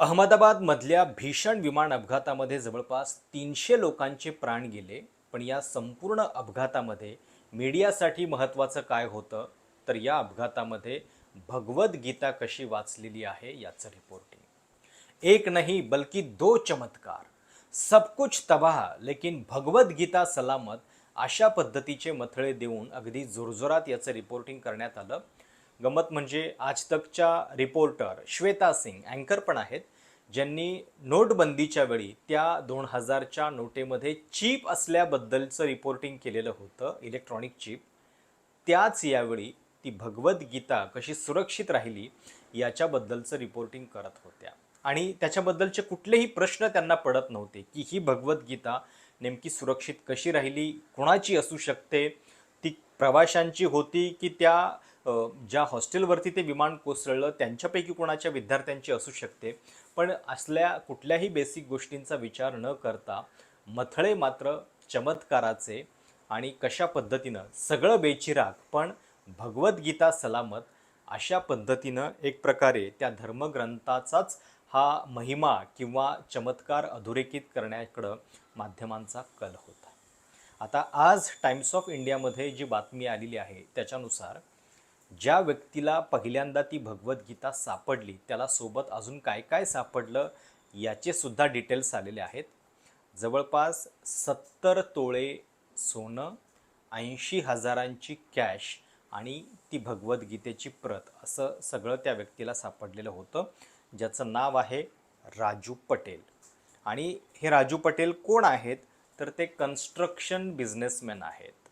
अहमदाबादमधल्या भीषण विमान अपघातामध्ये जवळपास तीनशे लोकांचे प्राण गेले पण या संपूर्ण अपघातामध्ये मीडियासाठी महत्त्वाचं काय होतं? तर या अपघातामध्ये भगवद्गीता कशी वाचलेली आहे याचं रिपोर्टिंग एक नाही बल्कि दो चमत्कार. सब कुछ तबाह लेकिन भगवद्गीता सलामत अशा पद्धतीचे मथळे देऊन अगदी जोरजोरात याचं रिपोर्टिंग करण्यात आलं. गमत म्हणजे आज तकच्या रिपोर्टर श्वेता सिंग अँकर पण आहेत ज्यांनी नोटबंदीच्या वेळी त्या दोन हजारच्या नोटेमध्ये चीप असल्याबद्दलचं रिपोर्टिंग केलेलं होतं इलेक्ट्रॉनिक चीप. त्याच यावेळी ती भगवद्गीता कशी सुरक्षित राहिली याच्याबद्दलचं रिपोर्टिंग करत होत्या. आणि त्याच्याबद्दलचे कुठलेही प्रश्न त्यांना पडत नव्हते की ही भगवद्गीता नेमकी सुरक्षित कशी राहिली कोणाची असू शकते ती प्रवाशांची होती की त्या ज्या हॉस्टेलवरती ते विमान कोसळलं त्यांच्यापैकी कोणाच्या विद्यार्थ्यांची असू शकते. पण असल्या कुठल्याही बेसिक गोष्टींचा विचार न करता मथळे मात्र चमत्काराचे आणि कशा पद्धतीनं सगळं बेचिराग पण भगवद्गीता सलामत अशा पद्धतीनं एक प्रकारे त्या धर्मग्रंथाचाच हा महिमा किंवा चमत्कार अधोरेखित करण्याकडं माध्यमांचा कल होता. आता आज टाइम्स ऑफ इंडियामध्ये जी बातमी आलेली आहे त्याच्यानुसार ज्या व्यक्तीला पहिल्यांदा ती भगवद्गीता सापडली त्याला सोबत अजून काय काय सापडलं याचे सुद्धा डिटेल्स आलेले आहेत. जवळपास सत्तर तोळे सोनं ऐंशी हजारांची कॅश आणि ती भगवद्गीतेची प्रत असं सगळं त्या व्यक्तीला सापडलेलं होतं ज्याचं नाव आहे राजू पटेल. आणि हे राजू पटेल कोण आहेत? तर ते कन्स्ट्रक्शन बिझनेसमॅन आहेत.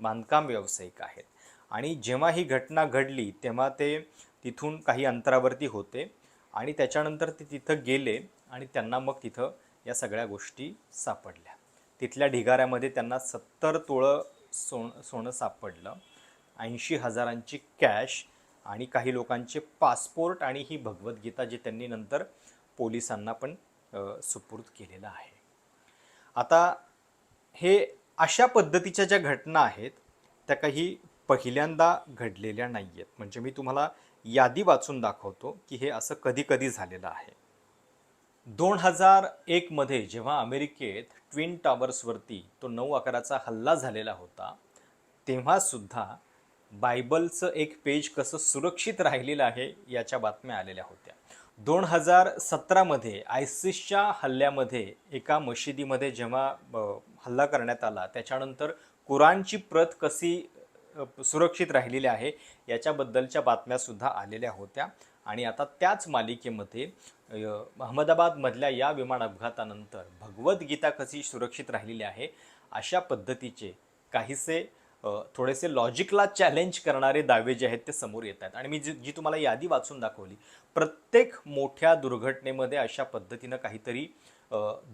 बांधकाम व्यावसायिक आहेत. आणि जेव्हा ही घटना घडली तेव्हा ते तिथून काही अंतरावरती होते आणि त्याच्यानंतर ते तिथं गेले आणि त्यांना मग तिथं या सगळ्या गोष्टी सापडल्या. तिथल्या ढिगाऱ्यामध्ये त्यांना सत्तर तोळं सोन सोनं सापडलं ऐंशी हजारांची कॅश आणि काही लोकांचे पासपोर्ट आणि ही भगवद्गीता जी त्यांनी नंतर पोलिसांना पण सुपूर्द केलेलं आहे. आता हे अशा पद्धतीच्या ज्या घटना आहेत त्या काही पहिल्यांदा घडलेल्या नाही आहेत म्हणजे मी तुम्हाला यादी वाचून दाखवतो की हे असं कधी कधी झालेलं आहे. दोन हजार एकमध्ये जेव्हा अमेरिकेत ट्विन टॉवर्सवरती तो नऊ अकराचा हल्ला झालेला होता तेव्हासुद्धा बायबलचं एक पेज कसं सुरक्षित राहिलेलं आहे याच्या बातम्या आलेल्या होत्या. दोन हजार सतरामध्ये आयसिसच्या हल्ल्यामध्ये एका मशिदीमध्ये जेव्हा हल्ला करण्यात आला त्याच्यानंतर कुराणची प्रत कशी सुरक्षित राहिलेली आहे. याच्याबद्दलच्या बातम्यासुद्धा आलेल्या होत्या. आणि आता त्याच मालिकेमध्ये अहमदाबादमधल्या या विमान अपघातानंतर भगवद्गीता कशी सुरक्षित राहिलेली आहे अशा पद्धतीचे काहीसे थोडेसे लॉजिकला चॅलेंज करणारे दावे जे आहेत ते समोर येत आहेत. आणि मी जी जी तुम्हाला यादी वाचून दाखवली प्रत्येक मोठ्या दुर्घटनेमध्ये अशा पद्धतीनं काहीतरी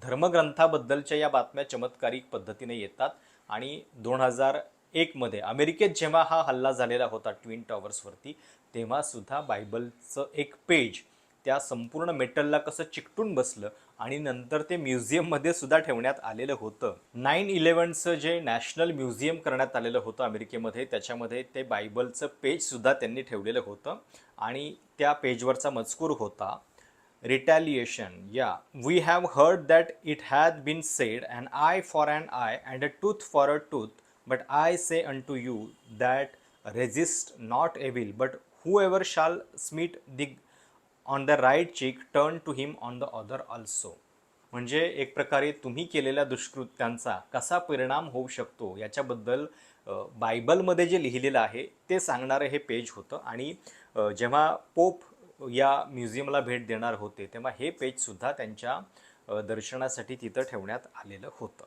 धर्मग्रंथाबद्दलच्या या बातम्या चमत्कारिक पद्धतीने येतात. आणि दोन हजार एकमध्ये. अमेरिकेत जेव्हा हा हल्ला झालेला होता ट्विन टॉवर्सवरती तेव्हा सुद्धा बायबलचं एक पेज त्या संपूर्ण मेटलला कसं चिकटून बसलं आणि नंतर ते म्युझियममध्ये सुद्धा ठेवण्यात आलेलं होतं. नाईन इलेवनचं जे नॅशनल म्युझियम करण्यात आलेलं होतं अमेरिकेमध्ये त्याच्यामध्ये ते बायबलचं पेजसुद्धा त्यांनी ठेवलेलं होतं. आणि त्या पेजवरचा मजकूर होता रिटॅलिएशन या we have heard that it hath been said and eye for and eye and a tooth for a tooth but i say unto you that resist not evil but whoever shall smite thee on the right cheek turn to him on the other also. म्हणजे एक प्रकारे तुम्ही केलेल्या दुष्कृत्यांचा कसा परिणाम होऊ शकतो याच्याबद्दल बायबलमध्ये जे लिहिलेलं आहे ते सांगणारं हे पेज होतं. आणि जेव्हा पोप या म्युझियमला भेट देणार होते तेव्हा हे पेजसुद्धा त्यांच्या दर्शनासाठी तिथं ठेवण्यात आलेलं होतं.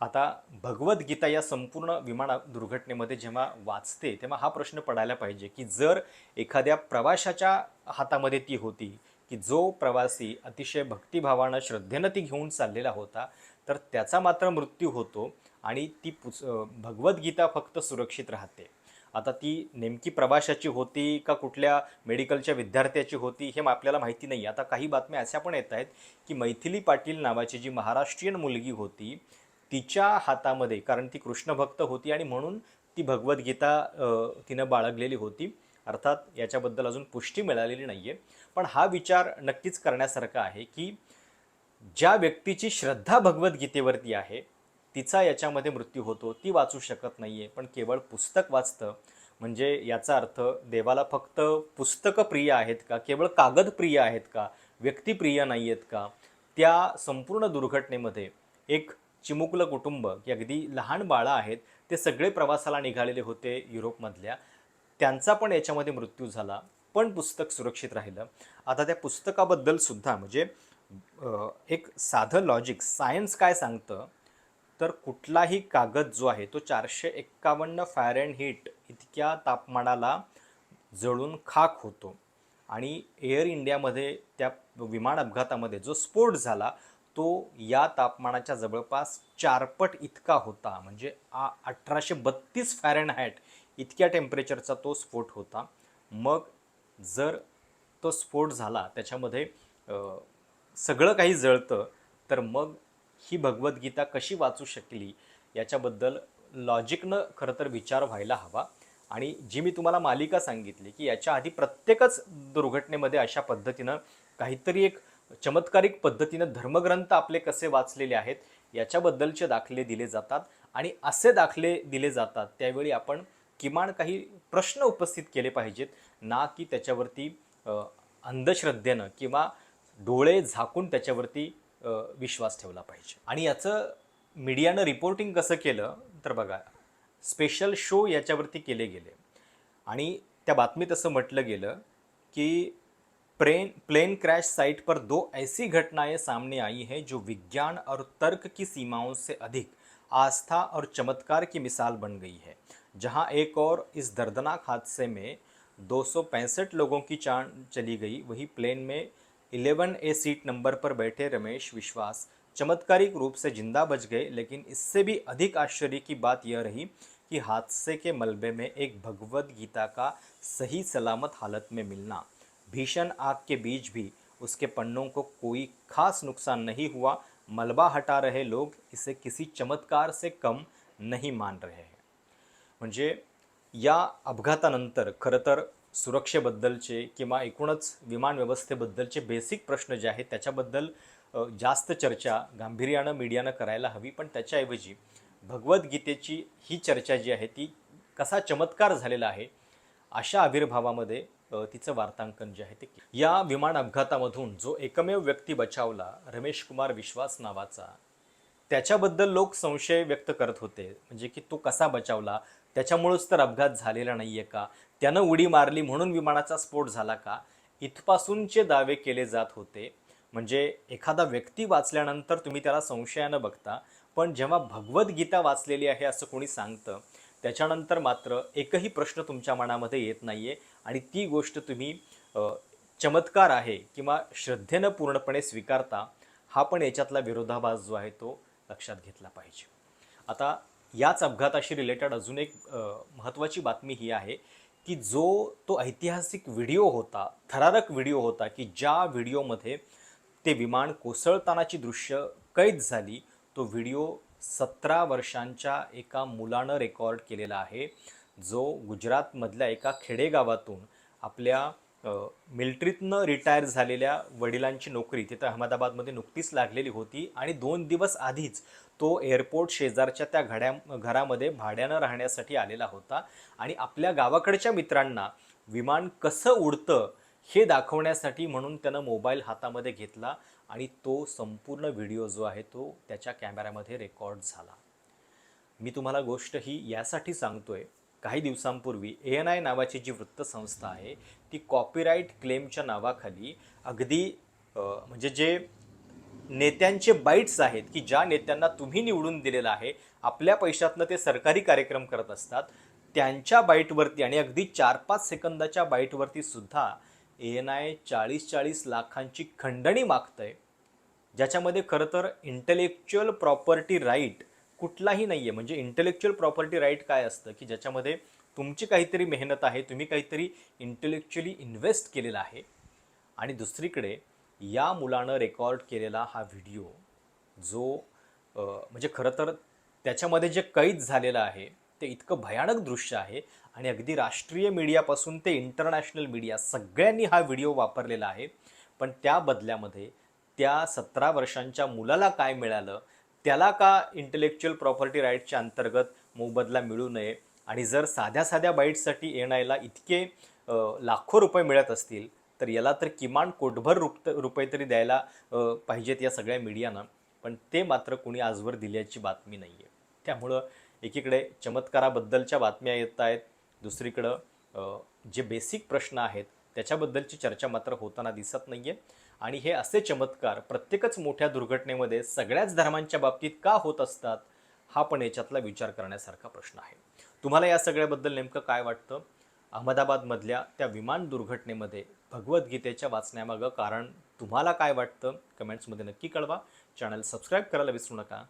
आता भगवद्गीता या संपूर्ण विमान दुर्घटनेमध्ये जेव्हा वाचते तेव्हा हा प्रश्न पडायला पाहिजे की जर एखाद्या प्रवाशाच्या हातामध्ये ती होती की जो प्रवासी अतिशय भक्तिभावानं श्रद्धेनं ती घेऊन चाललेला होता तर त्याचा मात्र मृत्यू होतो आणि ती पुस भगवद्गीता फक्त सुरक्षित राहते. आता ती नेमकी प्रवाशाची होती का कुठल्या मेडिकलच्या विद्यार्थ्याची होती हे आपल्याला माहिती नाही. आता काही बातम्या अशा पण येत आहेत की मैथिली पाटील नावाची जी महाराष्ट्रीयन मुलगी होती तिच्या हातामध्ये कारण ती कृष्णभक्त होती आणि म्हणून ती भगवद्गीता तिनं बाळगलेली होती. अर्थात याच्याबद्दल अजून पुष्टी मिळालेली नाही आहे पण हा विचार नक्कीच करण्यासारखा आहे की ज्या व्यक्तीची श्रद्धा भगवद्गीतेवरती आहे तिचा याच्यामध्ये मृत्यू होतो ती वाचू शकत नाही आहे पण केवळ पुस्तक वाचतं. म्हणजे याचा अर्थ देवाला फक्त पुस्तकं प्रिय आहेत का केवळ कागद प्रिय आहेत का व्यक्तिप्रिय नाही आहेत का त्या संपूर्ण दुर्घटनेमध्ये एक चिमुकलं कुटुंब की अगदी लहान बाळं आहेत ते सगळे प्रवासाला निघालेले होते युरोपमधल्या. त्यांचा पण याच्यामध्ये मृत्यू झाला पण पुस्तक सुरक्षित राहिलं. आता त्या पुस्तकाबद्दल सुद्धा म्हणजे एक साधं लॉजिक सायन्स काय सांगतं? तर कुठलाही कागद जो आहे तो चारशे एक्कावन्न फॅरेन हीट इतक्या तापमानाला जळून खाक होतो. आणि एअर इंडियामध्ये त्या विमान अपघातामध्ये जो स्फोट झाला तो या तापमानाच्या जवळपास चारपट इतका होता. म्हणजे आ अठराशे बत्तीस फॅरेनहाईट इतक्या टेम्परेचरचा तो स्फोट होता. मग जर तो स्फोट झाला त्याच्यामध्ये सगळं काही जळतं तर मग ही भगवद्गीता कशी वाचू शकली? याच्याबद्दल लॉजिकनं खरं तर विचार व्हायला हवा. आणि जी मी तुम्हाला मालिका सांगितली की याच्या आधी प्रत्येकच दुर्घटनेमध्ये अशा पद्धतीनं काहीतरी एक चमत्कारिक पद्धतीनं धर्मग्रंथ आपले कसे वाचलेले आहेत याच्याबद्दलचे दाखले दिले जातात आणि असे दाखले दिले जातात त्यावेळी आपण किमान काही प्रश्न उपस्थित केले पाहिजेत ना की त्याच्यावरती अंधश्रद्धेनं किंवा डोळे झाकून त्याच्यावरती विश्वास ठेवला पाहिजे. आणि याचं मीडियानं रिपोर्टिंग कसं केलं तर बघा स्पेशल शो याच्यावरती केले गेले. आणि त्या बातमीत असं म्हटलं गेलं की प्लेन प्लेन क्रैश साइट पर दो ऐसी घटनाएँ सामने आई हैं जो विज्ञान और तर्क की सीमाओं से अधिक आस्था और चमत्कार की मिसाल बन गई है। जहाँ एक और इस दर्दनाक हादसे में दो सौ पैंसठ लोगों की जान चली गई, वही प्लेन में 11 ए सीट नंबर पर बैठे रमेश विश्वास चमत्कारिक रूप से ज़िंदा बच गए, लेकिन इससे भी अधिक आश्चर्य की बात यह रही कि हादसे के मलबे में एक भगवद गीता का सही सलामत हालत में मिलना भीषण आग के बीच भी उसके पन्नों को कोई खास नुकसान नहीं हुआ। मलबा हटा रहे लोग इसे किसी चमत्कार से कम नहीं मान रहे हैं। म्हणजे या अपघातानंतर खरं तर सुरक्षेबद्दलचे किंवा एकूणच विमान व्यवस्थेबद्दलचे बेसिक प्रश्न जे आहेत त्याच्याबद्दल जास्त चर्चा गांभीर्यानं मीडियानं करायला हवी. पण त्याच्याऐवजी भगवद्गीतेची ही चर्चा जी आहे ती कसा चमत्कार झालेला आहे अशा आविर्भावामध्ये तिचं वार्तांकन जे आहे ते या विमान अपघातामधून जो एकमेव व्यक्ती बचावला रमेश कुमार विश्वास नावाचा त्याच्याबद्दल लोक संशय व्यक्त करत होते. म्हणजे की तो कसा बचावला? त्याच्यामुळंच तर अपघात झालेला नाही आहे का? त्यानं उडी मारली म्हणून विमानाचा स्फोट झाला का? इथपासूनचे दावे केले जात होते. म्हणजे एखादा व्यक्ती वाचल्यानंतर तुम्ही त्याला संशयानं बघता पण जेव्हा भगवद्गीता वाचलेली आहे असं कोणी सांगतं त्याच्यानंतर मात्र एकही प्रश्न तुमच्या मनामध्ये येत नाही आहे आणि ती गोष्ट तुम्ही चमत्कार आहे किंवा श्रद्धेनं पूर्णपणे स्वीकारता हा पण याच्यातला विरोधाभास जो आहे तो लक्षात घेतला पाहिजे. आता याच अपघाताशी रिलेटेड अजून एक महत्त्वाची बातमी ही आहे की जो तो ऐतिहासिक व्हिडिओ होता थरारक व्हिडिओ होता की ज्या व्हिडिओमध्ये ते विमान कोसळतानाची दृश्य कैद झाली तो व्हिडिओ सतरा वर्षांच्या एका मुलानं रेकॉर्ड केलेला आहे जो गुजरातमधल्या एका खेडेगावातून आपल्या मिल्ट्रीतनं रिटायर झालेल्या वडिलांची नोकरी तिथं अहमदाबादमध्ये नुकतीच लागलेली होती आणि दोन दिवस आधीच तो एअरपोर्ट शेजारच्या त्या घड्या घरामध्ये भाड्यानं राहण्यासाठी आलेला होता आणि आपल्या गावाकडच्या मित्रांना विमान कसं उडतं हे दाखवण्यासाठी म्हणून त्यानं मोबाईल हातामध्ये घेतला. आणि तो संपूर्ण व्हिडिओ जो आहे तो त्याच्या कॅमेऱ्यामध्ये रेकॉर्ड झाला. मी तुम्हाला गोष्ट ही यासाठी सांगतो आहे काही दिवसांपूर्वी ए एन आय नावाची जी वृत्तसंस्था आहे ती कॉपीराईट क्लेमच्या नावाखाली अगदी म्हणजे जे नेत्यांचे बाईट्स आहेत की ज्या नेत्यांना तुम्ही निवडून दिलेलं आहे आपल्या पैशातनं ते सरकारी कार्यक्रम करत असतात त्यांच्या बाईटवरती आणि अगदी चार पाच सेकंदाच्या बाईटवरती सुद्धा ए एन आय चाळीस चाळीस लाखांची खंडणी मागतंय. ज्याच्यामध्ये खरं तर इंटेलेक्च्युअल प्रॉपर्टी राईट कुठलाही नाही आहे म्हणजे इंटेलेक्च्युअल प्रॉपर्टी राईट काय असतं? की ज्याच्यामध्ये तुमची काहीतरी मेहनत आहे तुम्ही काहीतरी इंटेलेक्च्युअली इन्व्हेस्ट केलेला आहे. आणि दुसरीकडे या मुलानं रेकॉर्ड केलेला हा व्हिडिओ जो म्हणजे खरं तर त्याच्यामध्ये जे कैद झालेलं आहे ते इतकं भयानक दृश्य आहे आणि अगदी राष्ट्रीय मीडियापासून ते इंटरनॅशनल मीडिया सगळ्यांनी हा व्हिडिओ वापरलेला आहे. पण त्या बदल्यामध्ये त्या सतरा वर्षांच्या मुलाला काय मिळालं? त्याला का इंटेलेक्च्युअल प्रॉपर्टी राईटच्या अंतर्गत मोबदला मिळू नये? आणि जर साध्या साध्या बाईट्ससाठी येणायला इतके लाखो रुपये मिळत असतील तर याला तर किमान कोटभर रुप रुपये तरी द्यायला पाहिजेत या सगळ्या मीडियानं. पण ते मात्र कुणी आजवर दिल्याची बातमी नाही आहे त्यामुळं एकीकडे चमत्काराबद्दलच्या बातम्या येत आहेत दुसरीकडं जे बेसिक प्रश्न आहेत त्याच्याबद्दलची चर्चा मात्र होताना दिसत नाही आहे आणि हे असे चमत्कार प्रत्येकच मोठ्या दुर्घटनेमध्ये सगळ्याच धर्मांच्या बाबतीत का होत असतात हा पण याच्यातला विचार करण्यासारखा प्रश्न आहे. तुम्हाला या सगळ्याबद्दल नेमकं काय वाटतं? अहमदाबादमधल्या त्या विमान दुर्घटनेमध्ये भगवद्गीतेच्या वाचण्यामागं कारण तुम्हाला काय वाटतं? कमेंट्समध्ये नक्की कळवा. चॅनल सबस्क्राईब करायला विसरू नका.